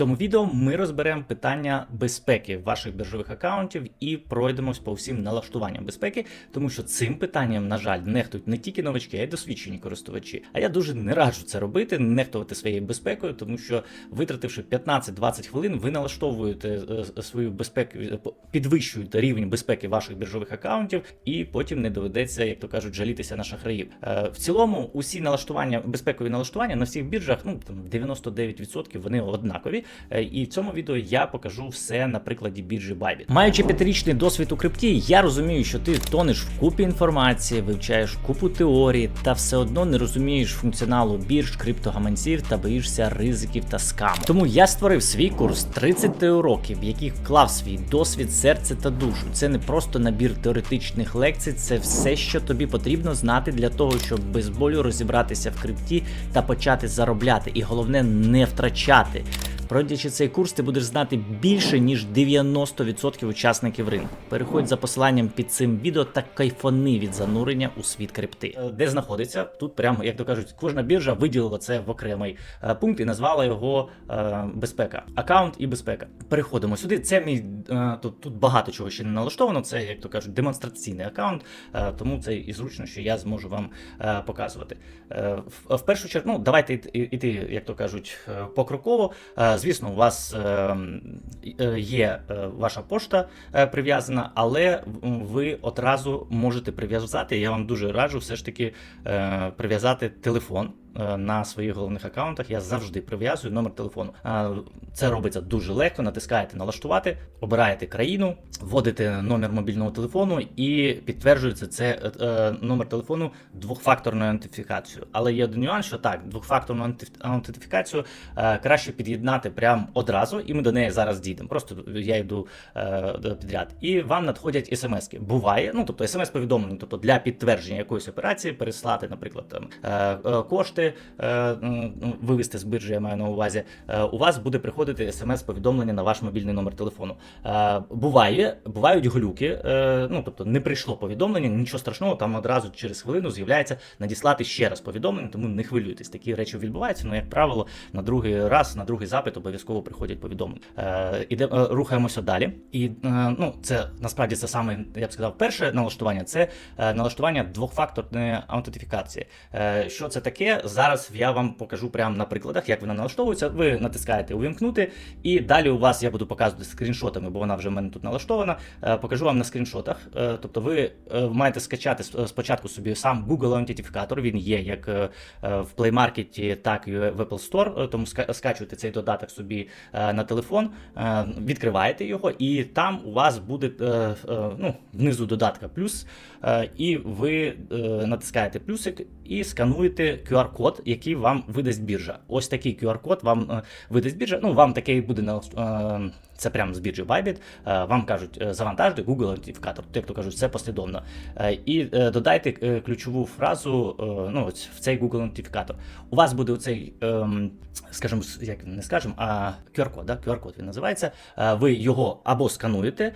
цьому відео ми розберемо питання безпеки ваших біржових акаунтів і пройдемось по всім налаштуванням безпеки, тому що цим питанням, на жаль, нехтують не тільки новачки, а й досвідчені користувачі. А я дуже не раджу це робити, нехтувати своєю безпекою, тому що витративши 15-20 хвилин, ви налаштовуєте е, е, свою безпеку, е, підвищуєте рівень безпеки ваших біржових акаунтів, і потім не доведеться, як то кажуть, жалітися на шахраїв. В цілому, усі налаштування, безпекові налаштування на всіх біржах, ну там 99% вони однакові. Е, І в цьому відео я покажу все на прикладі біржі Bybit. Маючи п'ятирічний досвід у крипті, я розумію, що ти тонеш в купі інформації, вивчаєш купу теорії, та все одно не розумієш функціоналу бірж, криптогаманців та боїшся ризиків та скаму. Тому я створив свій курс 30 уроків, в яких вклав свій досвід, серце та душу. Це не просто набір теоретичних лекцій, це все, що тобі потрібно знати для того, щоб без болю розібратися в крипті та почати заробляти. І головне не втрачати. Пройдячи цей курс, ти будеш знати більше ніж 90% учасників ринку. Переходь за посиланням під цим відео та кайфони від занурення у світ крипти. Е, Де знаходиться? Тут прямо, як то кажуть, кожна біржа виділила це в окремий е, пункт і назвала його е, безпека. Аккаунт і безпека. Переходимо сюди. Це мій е, тут, тут багато чого ще не налаштовано. Це, як то кажуть, демонстраційний аккаунт, е, тому це і зручно, що я зможу вам е, показувати. Е, в, в першу чергу, ну давайте йти- як то кажуть, е, покроково. Звісно, у вас е, е, є е, ваша пошта е, прив'язана, але ви одразу можете прив'язати. Я вам дуже раджу все ж таки прив'язати телефон. Е, На своїх головних аккаунтах я завжди прив'язую номер телефону. Це робиться дуже легко. Натискаєте налаштувати, обираєте країну, вводите номер мобільного телефону і підтверджується це е, е, номер телефону двохфакторною ідентифікацією. Але є один нюанс, що так, двохфакторну ідентиф- аутентифікацію е, краще під'єднати прямо одразу, і ми до неї зараз дійдемо. Просто я йду підряд. І вам надходять смски. Буває, ну тобто смс-повідомлення, тобто для підтвердження якоїсь операції переслати, наприклад, там кошти е, ну, вивести з біржі, я маю на увазі. Е, у вас буде приходити смс-повідомлення на ваш мобільний номер телефону. Е, буває, бувають глюки, е, ну тобто не прийшло повідомлення, нічого страшного, там одразу через хвилину з'являється надіслати ще раз повідомлення, тому не хвилюйтесь. Такі речі відбуваються. Ну, як правило, на другий раз, на другий запит обов'язково приходять повідомлення. Іде, рухаємося далі. І ну, це насправді це саме, я б сказав, перше налаштування це налаштування двохфакторної аутентифікації. Що це таке? Зараз я вам покажу прямо на прикладах, як вона налаштовується. Ви натискаєте увімкнути, і далі у вас я буду показувати скріншотами, бо вона вже в мене тут налаштована. Е, покажу вам на скріншотах. Е, тобто, ви е, маєте скачати спочатку собі сам Google аутентифікатор. Він є як в Play Market, так і в Apple Store. Тому ска- скачуйте цей додаток собі на телефон, відкриваєте його, і там у вас буде ну, внизу додатка плюс, і ви натискаєте плюсик і скануєте QR-код, який вам видасть біржа. Ось такий QR-код вам е, видасть біржа. Ну, вам такий буде налаш- е, це прямо з біржі Bybit. Е, Вам кажуть, е, завантажте Google аутентифікатор. Як то кажуть, це послідовно. Е, І додайте ключову фразу ну, в цей Google аутентифікатор. У вас буде оцей, ем, скажімо, як не скажемо, а QR-код, да? QR-код він називається. Ви його або скануєте,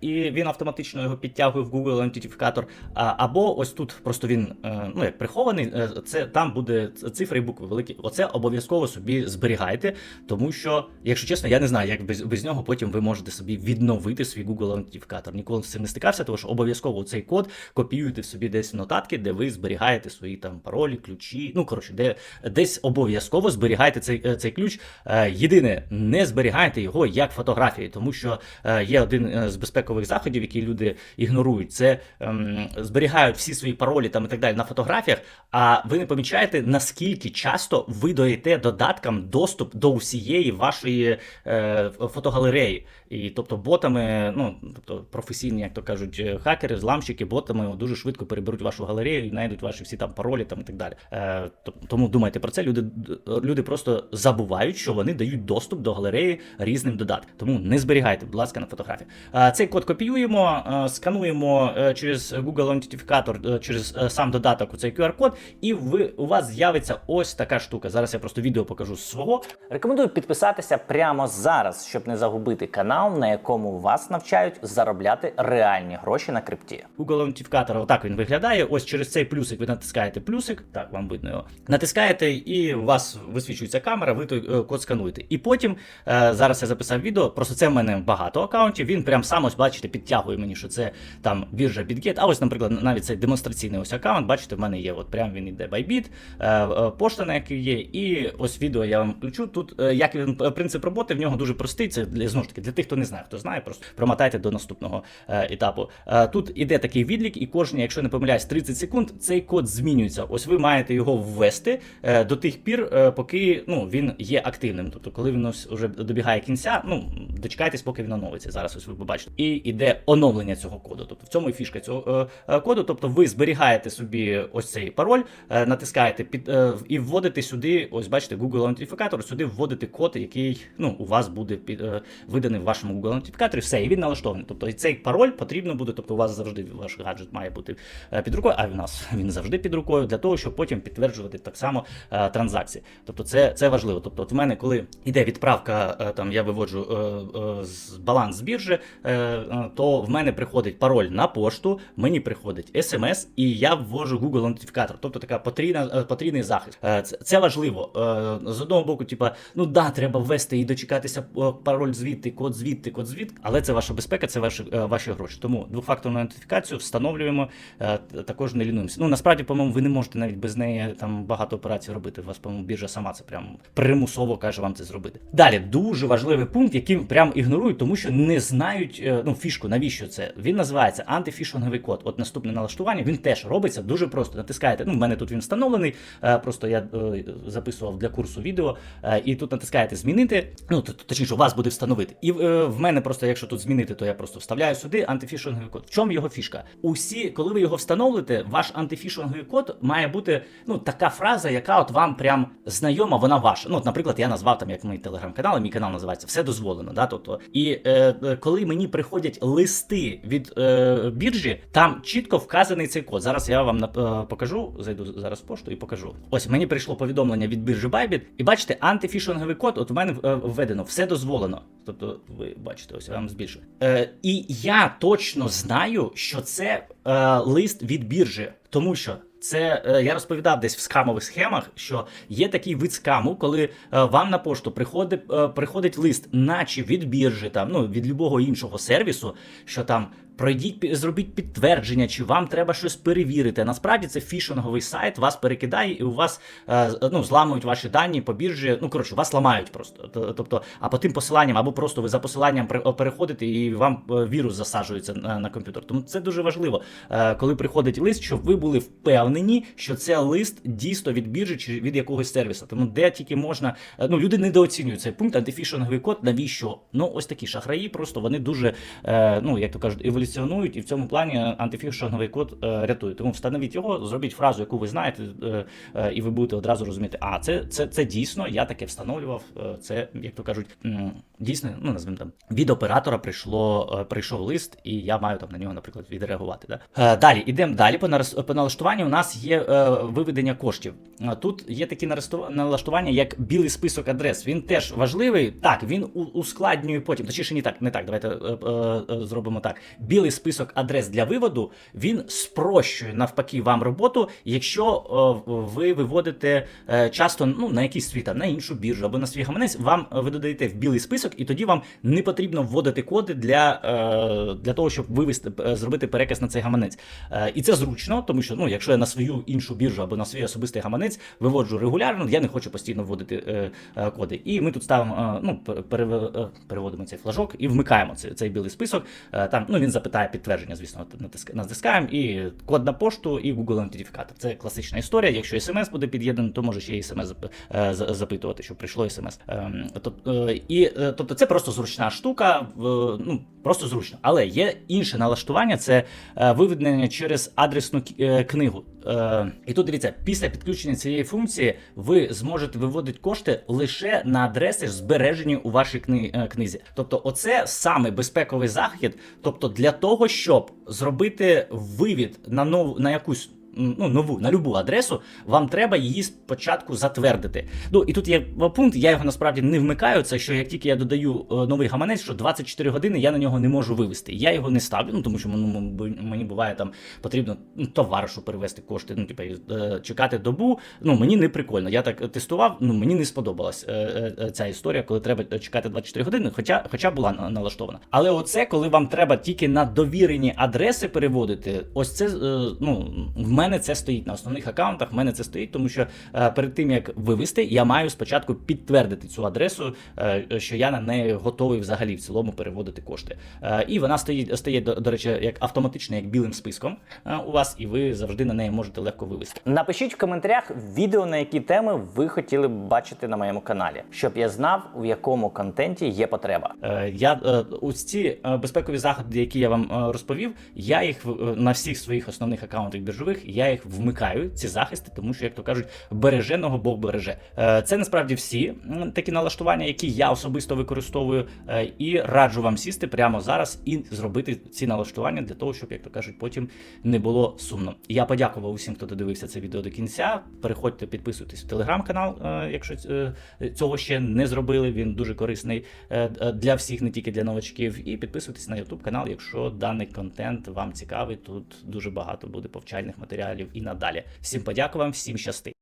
і він автоматично його підтягує в Google аутентифікатор, або ось тут просто він ну, як прихований, це там буде цифри і букви великі. Оце обов'язково собі зберігайте, тому що, якщо чесно, я не знаю, як без, без нього потім ви можете собі відновити свій Google аутентифікатор. Ніколи з цим не стикався, тому що обов'язково цей код копіюєте собі десь в нотатки, де ви зберігаєте свої там паролі, ключі. Ну коротше, де десь обов'язково зберігайте цей, е, цей ключ. Е, Єдине, не зберігайте його як фотографії, тому що е, є один з безпекових заходів, які люди ігнорують. Це ем, зберігають всі свої паролі там і так далі на фотографіях. А ви не помічаєте, наскільки часто ви даєте додаткам доступ до усієї вашої е, фотогалереї. І тобто ботами, ну тобто професійні, як то кажуть, е, хакери, зламщики, ботами дуже швидко переберуть вашу галерею і знайдуть ваші всі там паролі там і так далі. Е, тому думайте про це. Люди, люди просто забувають, що вони дають доступ до галереї різним додаткам. Тому не зберігайте, будь ласка, на фотографії. Е, цей код копіюємо, е, скануємо е, через Google аутентифікатор, через е, сам додаток у цей QR-код, і ви у вас з'явиться ось така штука. Зараз я просто відео покажу з свого. Рекомендую підписатися прямо зараз, щоб не загубити канал, на якому вас навчають заробляти реальні гроші на крипті. Google аутентифікатор, отак він виглядає. Ось через цей плюсик ви натискаєте плюсик, так вам видно його. Натискаєте, і у вас висвічується камера, ви той е, код скануєте. І потім е, зараз я записав відео. Просто це в мене багато акаунтів. Він прям сам ось бачите, підтягує мені, що це там біржа BitGet. А ось, наприклад, навіть цей демонстраційний ось аккаунт, бачите, в мене є. От прям він іде Bybit, е, пошта, на якій є. І ось відео я вам включу. Тут як він принцип роботи в нього дуже простий. Це для знову ж таки для тих, хто не знає, хто знає, просто промотайте до наступного е, етапу. Е, тут іде такий відлік, і кожні, якщо не помиляюсь, 30 секунд цей код змінюється. Ось ви маєте його ввести е, до тих пір, поки ну він є активним. Тобто, коли він вже добігає кінця, ну дочекайтесь, поки він оновиться. Зараз ось ви побачите. І іде оновлення цього коду. Тобто в цьому і фішка цього коду. Тобто ви зберігаєте собі ось цей пароль, натискаєте під і вводите сюди, ось бачите, Google аутентифікатор, сюди вводите код, який ну у вас буде під виданий в вашому Google аутентифікаторі. Все, і він налаштований. Тобто і цей пароль потрібно буде. Тобто, у вас завжди ваш гаджет має бути е, під рукою, а в нас він завжди під рукою для того, щоб потім підтверджувати так само е, транзакції. Тобто, це, це важливо. Тобто, от в мене, коли йде відправка, е, там я виводжу баланс з біржі, то в мене приходить пароль на пошту, мені приходить смс, і я ввожу Google аутентифікатор. Тобто така потрійна, потрійний захист. Це, важливо. З одного боку, типа, ну да, треба ввести і дочекатися е, пароль звідти, код звідти, код звідти, але це ваша безпека, це ваші, е, ваші гроші. Тому двохфакторну аутентифікацію встановлюємо, е, також не лінуємося. Ну насправді, по-моєму, ви не можете навіть без неї там багато операцій робити. У вас, по-моєму, біржа сама це прям примусово каже вам це зробити. Далі дуже важливий пункт, який прям ігнорують, тому що не знають е, ну фішку, навіщо це. Він називається антифішинговий код. От наступне налаштування він теж робиться дуже просто. Натискаєте. Ну, в мене тут він встановлений. Просто я записував для курсу відео, і тут натискаєте змінити. Ну точніше, у вас буде встановити. І е, в мене просто, якщо тут змінити, то я просто вставляю сюди антифішинговий код. В чому його фішка? Усі, коли ви його встановите, ваш антифішинговий код має бути ну така фраза, яка от вам прям знайома, вона ваша. Ну, от, наприклад, я назвав там як мій телеграм-канал, мій канал називається Все дозволено. Да? Тобто, і е, е, коли мені приходять листи від е, біржі, там чітко вказаний цей код. Зараз я вам е, покажу. Зайду зараз в пошту і покажу. Ось мені прийшло повідомлення від біржі Bybit, і бачите, антифішинговий код. От у мене е, введено, все дозволено. Тобто, ви бачите, ось я вам збільшую. Е, і я точно знаю, що це е, лист від біржі, тому що. Це е, я розповідав десь в скамових схемах, що є такий вид скаму, коли е, вам на пошту приходить, е, приходить лист, наче від біржі, там ну від любого іншого сервісу, що там пройдіть, зробіть підтвердження, чи вам треба щось перевірити. Насправді це фішинговий сайт, вас перекидає, і у вас е, ну, зламують ваші дані по біржі. Ну коротше, вас ламають просто. Тобто, а по тим посиланням, або просто ви за посиланням переходите і вам е, вірус засаджується на, комп'ютер. Тому це дуже важливо, е, коли приходить лист, щоб ви були впевнені, що це лист дійсно від біржі чи від якогось сервісу. Тому де тільки можна. Ну, люди недооцінюють цей пункт, антифішинговий код. Навіщо? Ну, ось такі шахраї, просто вони дуже, ну як то кажуть, еволюціонують, і в цьому плані антифішинговий код е, рятує. Тому встановіть його, зробіть фразу, яку ви знаєте, е, е, і ви будете одразу розуміти, а це, це, це дійсно, я таке встановлював. Це, як то кажуть, дійсно, ну назвемо там від оператора прийшло, прийшов лист, і я маю там на нього, наприклад, відреагувати. Да? Далі ідемо далі. По налаштуванню у нас є виведення коштів. Тут є такі налаштування, як білий список адрес. Він теж важливий. Так, він ускладнює потім. Точніше, не так, не так. Давайте зробимо так. Білий список адрес для виводу він спрощує навпаки вам роботу, якщо е, ви виводите е, часто ну, на якийсь свій там, на іншу біржу або на свій гаманець, вам е, ви додаєте в білий список, і тоді вам не потрібно вводити коди для, для того, щоб вивести, зробити переказ на цей гаманець. І це зручно, тому що ну, якщо я на свою іншу біржу або на свій особистий гаманець виводжу регулярно, я не хочу постійно вводити коди. І ми тут ставимо, ну, пере- пере- переводимо цей флажок і вмикаємо цей, цей білий список. Там ну, він запитає підтвердження, звісно, натиска- натискаємо, і код на пошту, і Google аутентифікатор. Це класична історія. Якщо смс буде під'єднаний, то може ще й смс зап- за- запитувати, щоб прийшло смс. Ем, е, І е, тобто це просто зручна штука, ну просто зручно. Але є інше налаштування, це е, виведення через адресну книгу. Е, І тут дивіться, після підключення цієї функції ви зможете виводити кошти лише на адреси, збережені у вашій кни- е, книзі. Тобто, оце саме безпековий захід. Тобто, для того, щоб зробити вивід на нов на якусь ну, нову на любу адресу, вам треба її спочатку затвердити. Ну і тут є пункт, я його насправді не вмикаю. Це що як тільки я додаю е, новий гаманець, що 24 години я на нього не можу вивести. Я його не ставлю, ну тому що ну, мені буває там потрібно ну, товаришу перевести кошти. Ну, типу, е, чекати добу. Ну мені не прикольно. Я так тестував. Ну мені не сподобалась е, ця історія, коли треба чекати 24 години, хоча, хоча була налаштована. Але оце, коли вам треба тільки на довірені адреси переводити, ось це ну в мене це стоїть на основних аккаунтах. В мене це стоїть, тому що е, перед тим як вивести, я маю спочатку підтвердити цю адресу, е, що я на неї готовий взагалі в цілому переводити кошти. Е, і вона стоїть стає до, речі, як автоматично, як білим списком у вас, і ви завжди на неї можете легко вивести. Напишіть в коментарях відео, на які теми ви хотіли б бачити на моєму каналі, щоб я знав, в якому контенті є потреба. Я ось ці безпекові заходи, які я вам розповів, я їх на всіх своїх основних аккаунтах біржових, я їх вмикаю, ці захисти, тому що, як то кажуть, береженого Бог береже. Е, Це насправді всі такі налаштування, які я особисто використовую, е, і раджу вам сісти прямо зараз і зробити ці налаштування для того, щоб, як то кажуть, потім не було сумно. Я подякував усім, хто додивився це відео до кінця. Переходьте, підписуйтесь в телеграм-канал, е, якщо цього ще не зробили. Він дуже корисний для всіх, не тільки для новачків. І підписуйтесь на YouTube канал, якщо даний контент вам цікавий. Тут дуже багато буде повчальних матеріалів і надалі. Всім подякувам, всім щасти.